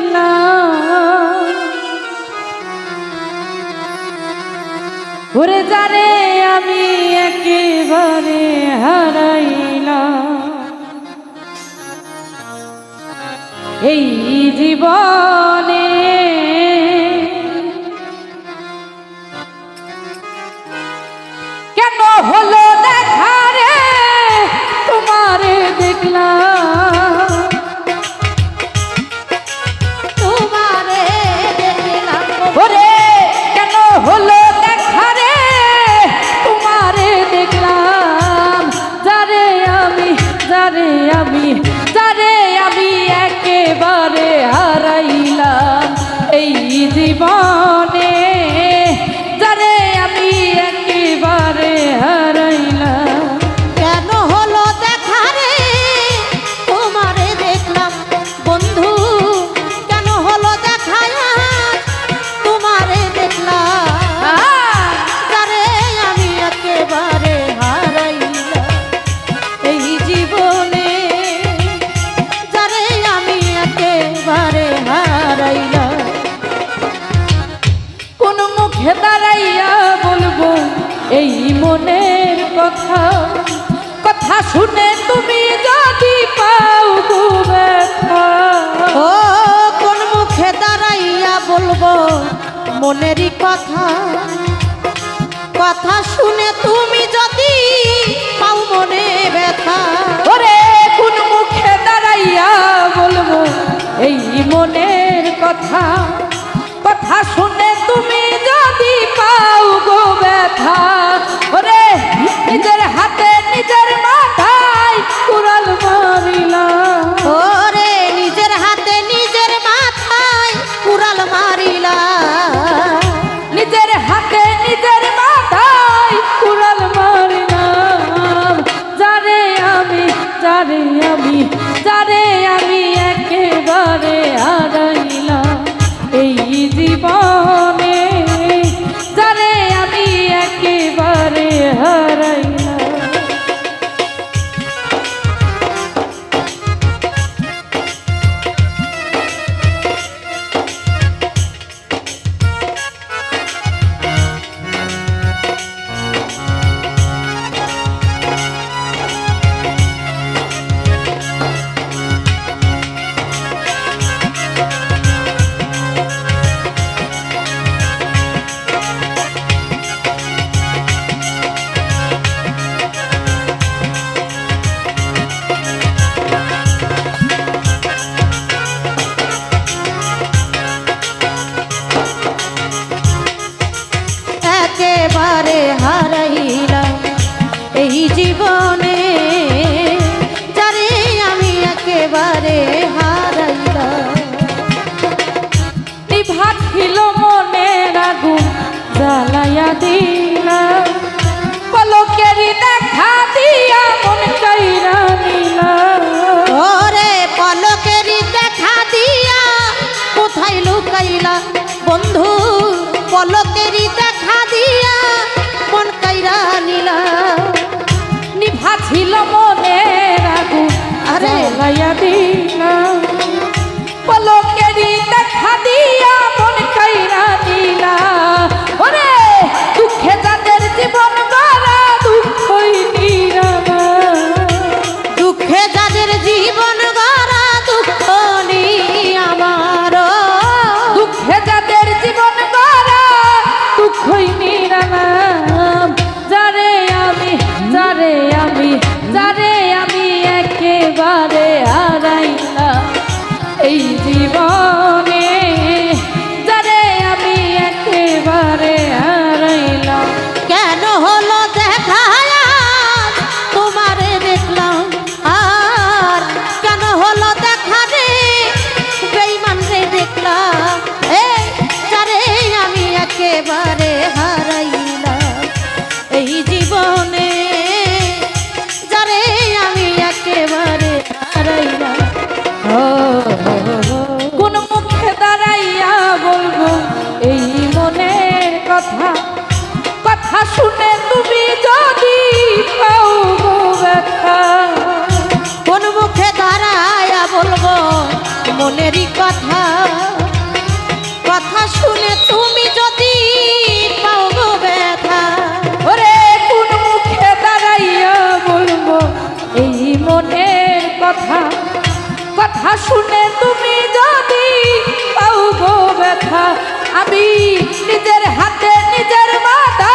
দেখলাম ওরে জানে আমি একেবারে হারাইলাম। এই জীবনে কেন হলো দেখা রে? তোমারে দেখলাম। জীবনে মনের কথা কথা শুনে তুমি যদি পাও ও কোন মুখে দাঁড়াইয়া বলব মনেরই কথা? কথা শুনে তুমি যদি পাও মনে ব্যথা? ওরে কোন মুখে দাঁড়াইয়া বলব এই মনের কথা? কথা শুনে তুমি যদি পাও গো ব্যথা। ওরে নিজের হাতে নিজের মাথায় কুড়াল মারিলাম। ওরে নিজের হাতে নিজের মাথায় কুড়াল মারিলা নিজের হাতে নিজের মাথায় কুড়াল মারিলাম। যারে আমি যারে আমি যারে আমি একেবারে হারাইলাম। এই জীবনে পলকেরই দেখা দিয়া মন কাইরা নিলা ছিল মনে রাগু আরে। লাইয়া দিলাম পলকেরি শুনে তুমি যদি পাও ব্যথা মুখে বলব মনেরই কথা? কথা শুনে তুমি যদি ব্যথা ওরে দাঁড়াইয়া বলব এই কথা? কথা শুনে তুমি যদি ব্যথা আমি নিজের হাতে নিজের মাথা